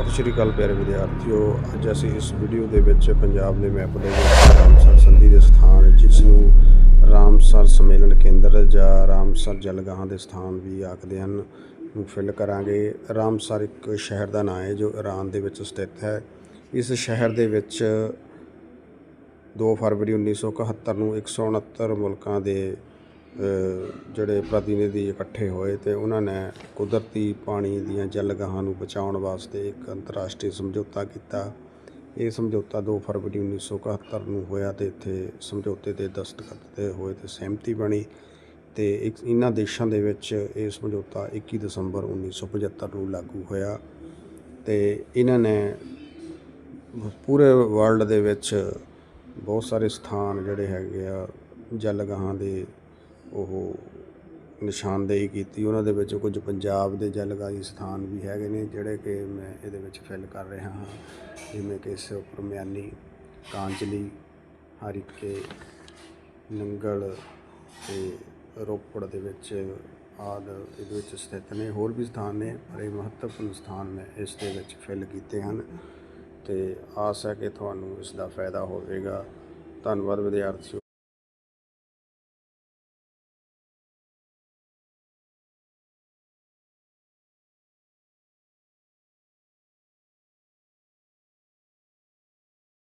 ਸਤਿ ਸ਼੍ਰੀ ਅਕਾਲ ਪਿਆਰੇ ਵਿਦਿਆਰਥੀਓ, ਅੱਜ ਅਸੀਂ ਇਸ ਵੀਡੀਓ ਦੇ ਵਿੱਚ ਪੰਜਾਬ ਦੇ ਮੈਪ ਦੇ ਵਿੱਚ ਰਾਮਸਰ ਸੰਧੀ ਦੇ ਸਥਾਨ, ਜਿਸ ਨੂੰ ਰਾਮਸਰ ਸੰਮੇਲਨ ਕੇਂਦਰ ਜਾਂ ਰਾਮਸਰ ਜਲਗਾਹਾਂ ਦੇ ਸਥਾਨ ਵੀ ਆਖਦੇ ਹਨ, ਨੂੰ ਫਿਲ ਕਰਾਂਗੇ। ਰਾਮਸਰ ਇੱਕ ਸ਼ਹਿਰ ਦਾ ਨਾਮ ਹੈ ਜੋ ਈਰਾਨ ਦੇ ਵਿੱਚ ਸਥਿਤ ਹੈ। ਇਸ ਸ਼ਹਿਰ ਦੇ ਵਿੱਚ 2 ਫਰਵਰੀ 1971 ਨੂੰ 169 ਮੁਲਕਾਂ ਦੇ ਜਿਹੜੇ ਪ੍ਰਤੀਨਿਧੀ ਇਕੱਠੇ ਹੋਏ ਤੇ ਉਹਨਾਂ ਨੇ ਕੁਦਰਤੀ ਪਾਣੀ ਦੀਆਂ ਜਲਗਾਹਾਂ ਨੂੰ ਬਚਾਉਣ ਵਾਸਤੇ ਇੱਕ ਅੰਤਰਰਾਸ਼ਟਰੀ ਸਮਝੌਤਾ ਕੀਤਾ। ਇਹ ਸਮਝੌਤਾ 2 ਫਰਵਰੀ 1971 ਨੂੰ ਹੋਇਆ ਤੇ ਇੱਥੇ ਸਮਝੌਤੇ ਤੇ ਦਸਤਖਤ ਤੇ ਹੋਏ ਤੇ ਸਹਿਮਤੀ ਬਣੀ ਤੇ ਇੱਕ ਇਹਨਾਂ ਦੇਸ਼ਾਂ ਦੇ ਵਿੱਚ ਇਹ ਸਮਝੌਤਾ 21 ਦਸੰਬਰ 1975 ਨੂੰ ਲਾਗੂ ਹੋਇਆ ਤੇ ਇਹਨਾਂ ਨੇ ਪੂਰੇ ਵਰਲਡ ਦੇ ਵਿੱਚ ਬਹੁਤ ਸਾਰੇ ਸਥਾਨ ਜਿਹੜੇ ਹੈਗੇ ਆ ਜਲਗਾਹਾਂ ਦੇ ਉਹ ਨਿਸ਼ਾਨਦੇਹੀ ਕੀਤੀ। ਉਹਨਾਂ ਦੇ ਵਿੱਚ ਕੁਝ ਪੰਜਾਬ ਦੇ ਜਲਗਾਹੀ ਸਥਾਨ ਵੀ ਹੈਗੇ ਨੇ, ਜਿਹੜੇ ਕਿ ਮੈਂ ਇਹਦੇ ਵਿੱਚ ਫਿਲ ਕਰ ਰਿਹਾ ਹਾਂ। ਜਿਵੇਂ ਕਿ ਸਿਰਪੁਰ ਮਿਆਨੀ, ਕਾਂਚਲੀ, ਹਰੀਕੇ, ਨੰਗਲ ਤੇ ਰੋਪੜ ਦੇ ਵਿੱਚ ਆਦ ਇਹਦੇ ਵਿੱਚ ਸਥਿਤ ਨੇ। ਹੋਰ ਵੀ ਸਥਾਨ ਨੇ, ਪਰ ਇਹ ਮਹੱਤਵਪੂਰਨ ਸਥਾਨ ਮੈਂ ਇਸ ਦੇ ਵਿੱਚ ਫਿਲ ਕੀਤੇ ਹਨ ਤੇ ਆਸ ਹੈ ਕਿ ਤੁਹਾਨੂੰ ਇਸ ਦਾ ਫਾਇਦਾ ਹੋਵੇਗਾ। ਧੰਨਵਾਦ ਵਿਦਿਆਰਥੀਓ।